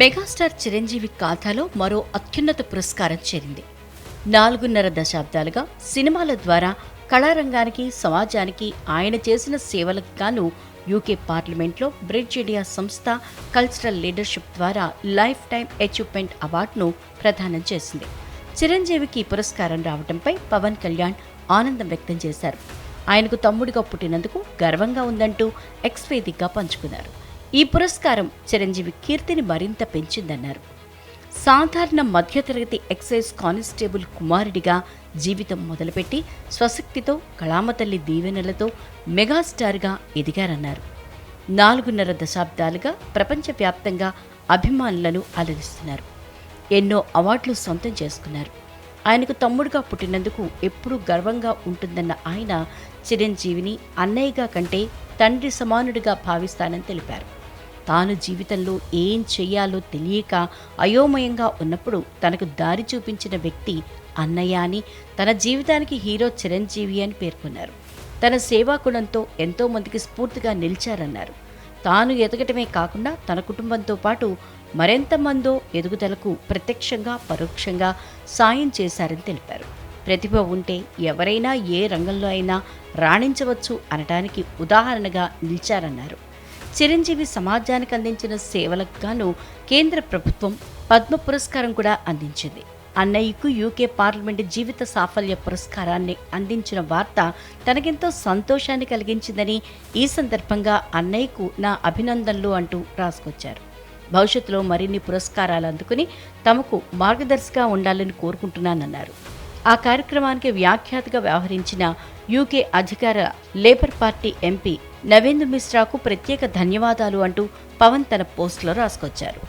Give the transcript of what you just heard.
Megastar Chiranjeevi ఖాతాలో మరో అత్యున్నత పురస్కారం చేరింది. నాలుగున్నర దశాబ్దాలుగా సినిమాల ద్వారా కళారంగానికి సమాజానికి ఆయన చేసిన సేవలకు గాను యూకే పార్లమెంట్లో బ్రిడ్జ్ ఇండియా సంస్థ కల్చరల్ లీడర్షిప్ ద్వారా లైఫ్ టైం అచీవ్మెంట్ అవార్డును ప్రదానం చేసింది. చిరంజీవికి ఈ పురస్కారం రావడంపై పవన్ కళ్యాణ్ ఆనందం వ్యక్తం చేశారు. ఆయనకు తమ్ముడిగా పుట్టినందుకు గర్వంగా ఉందంటూ ఎక్స్ వేదికగా పంచుకున్నారు. ఈ పురస్కారం చిరంజీవి కీర్తిని మరింత పెంచిందన్నారు. సాధారణ మధ్యతరగతి ఎక్సైజ్ కానిస్టేబుల్ కుమారుడిగా జీవితం మొదలుపెట్టి స్వశక్తితో కళామతల్లి దీవెనలతో మెగాస్టార్గా ఎదిగారన్నారు. నాలుగున్నర దశాబ్దాలుగా ప్రపంచవ్యాప్తంగా అభిమానులను అలరిస్తున్నారు. ఎన్నో అవార్డులు సొంతం చేసుకున్నారు. ఆయనకు తమ్ముడుగా పుట్టినందుకు ఎప్పుడూ గర్వంగా ఉంటుందన్న ఆయన చిరంజీవిని అన్నయ్యగా కంటే తండ్రి సమానుడిగా భావిస్తానని తెలిపారు. తాను జీవితంలో ఏం చేయాలో తెలియక అయోమయంగా ఉన్నప్పుడు తనకు దారి చూపించిన వ్యక్తి అన్నయ్య అని తన జీవితానికి హీరో చిరంజీవి అని పేర్కొన్నారు. తన సేవాకుణంతో ఎంతోమందికి స్ఫూర్తిగా నిలిచారన్నారు. తాను ఎదగటమే కాకుండా తన కుటుంబంతో పాటు మరెంతమందో ఎదుగుదలకు ప్రత్యక్షంగా పరోక్షంగా సాయం చేశారని తెలిపారు. ప్రతిభ ఉంటే ఎవరైనా ఏ రంగంలో అయినా రాణించవచ్చు అనటానికి ఉదాహరణగా నిలిచారన్నారు. చిరంజీవి సమాజానికి అందించిన సేవలకు గాను కేంద్ర ప్రభుత్వం పద్మ పురస్కారం కూడా అందించింది. అన్నయ్యకు యూకే పార్లమెంట్ జీవిత సాఫల్య పురస్కారాన్ని అందించిన వార్త తనకెంతో సంతోషాన్ని కలిగించిందని ఈ సందర్భంగా అన్నయ్యకు నా అభినందనలు అంటూ రాసుకొచ్చారు. భవిష్యత్తులో మరిన్ని పురస్కారాలు అందుకుని తమకు మార్గదర్శిగా ఉండాలని కోరుకుంటున్నానన్నారు. ఆ కార్యక్రమానికి వ్యాఖ్యాతగా వ్యవహరించిన యూకే అధికార లేబర్ పార్టీ ఎంపీ నవేంద్ర మిశ్రాకు ప్రత్యేక ధన్యవాదాలు అంటూ పవన్ తన పోస్టులో రాసుకొచ్చారు.